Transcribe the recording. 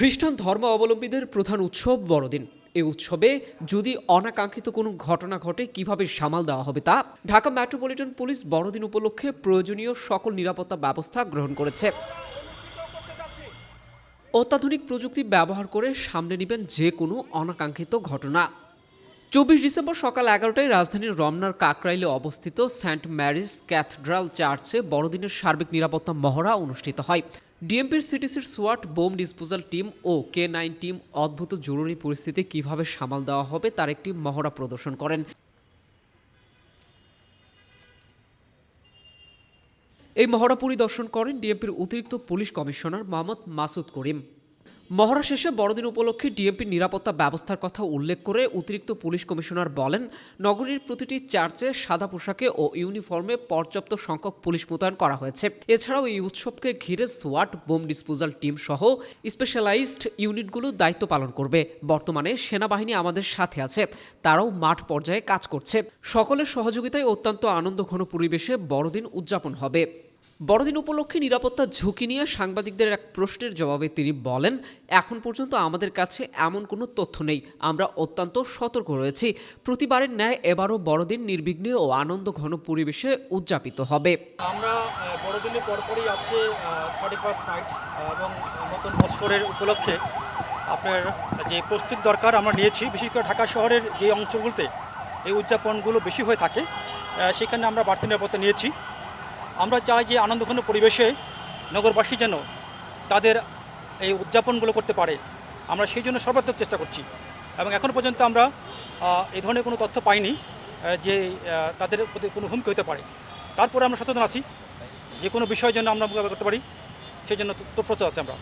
খ্রিস্টান ধর্ম অবলম্বীদের প্রধান উৎসব বড়দিন। এই উৎসবে যদি অনাকাঙ্ক্ষিত কোনো ঘটনা ঘটে, কীভাবে সামাল দেওয়া হবে তা ঢাকা মেট্রোপলিটন পুলিশ বড়দিন উপলক্ষে প্রয়োজনীয় সকল নিরাপত্তা ব্যবস্থা গ্রহণ করেছে। অত্যাধুনিক প্রযুক্তি ব্যবহার করে সামনে নেবেন যে কোনো অনাকাঙ্ক্ষিত ঘটনা। চব্বিশ ডিসেম্বর সকাল এগারোটায় রাজধানীর রমনার কাকরাইলে অবস্থিত সেন্ট ম্যারিস ক্যাথড্রাল চার্চে বড়দিনের সার্বিক নিরাপত্তা মহড়া অনুষ্ঠিত হয়। ডিএমপির সিটিসির সোয়াট বোম ডিসপোজাল টিম ও কে নাইন টিম অদ্ভুত জরুরি পরিস্থিতি কীভাবে সামাল দেওয়া হবে তার একটি মহড়া প্রদর্শন করেন। এই মহড়া পরিদর্শন করেন ডিএমপির অতিরিক্ত পুলিশ কমিশনার মোহাম্মদ মাসুদ করিম। মহড়া শেষে বড়দিন উপলক্ষে ডিএমপির নিরাপত্তা ব্যবস্থার কথা উল্লেখ করে অতিরিক্ত পুলিশ কমিশনার বলেন, নগরীর প্রতিটি চার্চে সাদা পোশাকে ও ইউনিফর্মে পর্যাপ্ত সংখ্যক পুলিশ মোতায়েন করা হয়েছে। এছাড়াও এই উৎসবকে ঘিরে সোয়াট, বোম ডিসপোজাল টিম সহ স্পেশালাইজড ইউনিটগুলো দায়িত্ব পালন করবে। বর্তমানে সেনাবাহিনী আমাদের সাথে আছে, তারাও মাঠ পর্যায়ে কাজ করছে। সকলের সহযোগিতায় অত্যন্ত আনন্দঘন পরিবেশে বড়দিন উদযাপন হবে। বড়দিন উপলক্ষে নিরাপত্তা ঝুঁকি নিয়ে সাংবাদিকদের এক প্রশ্নের জবাবে তিনি বলেন, এখন পর্যন্ত আমাদের কাছে এমন কোনো তথ্য নেই। আমরা অত্যন্ত সতর্ক রয়েছি। প্রতিবারের ন্যায় এবারও বড়দিন নির্বিঘ্নে ও আনন্দ ঘন পরিবেশে উদযাপিত হবে। আমরা বড়দিনের পরপরই আছে থার্টি ফার্স্ট নাইট এবং নতুন বৎসরের উপলক্ষে আপনার যে প্রস্তুতি দরকার আমরা নিয়েছি, বিশেষ করে ঢাকা শহরের যে অংশগুলোতে এই উদযাপনগুলো বেশি হয়ে থাকে সেখানে আমরা বাড়তি নিরাপত্তা নিয়েছি। আমরা চাই যে আনন্দঘন পরিবেশে নগরবাসী যেন তাদের এই উদযাপনগুলো করতে পারে। আমরা সেই জন্য সর্বাত্মক চেষ্টা করছি। এবং এখন পর্যন্ত আমরা এ ধরনের কোনো তথ্য পাইনি যে তাদের প্রতি কোনো হুমকি হতে পারে। তারপরে আমরা সচেতন আছি। যে কোনো বিষয়ের জন্য আমরা মোকাবিলা করতে পারি সেই জন্য তৎপরতা আছে আমরা।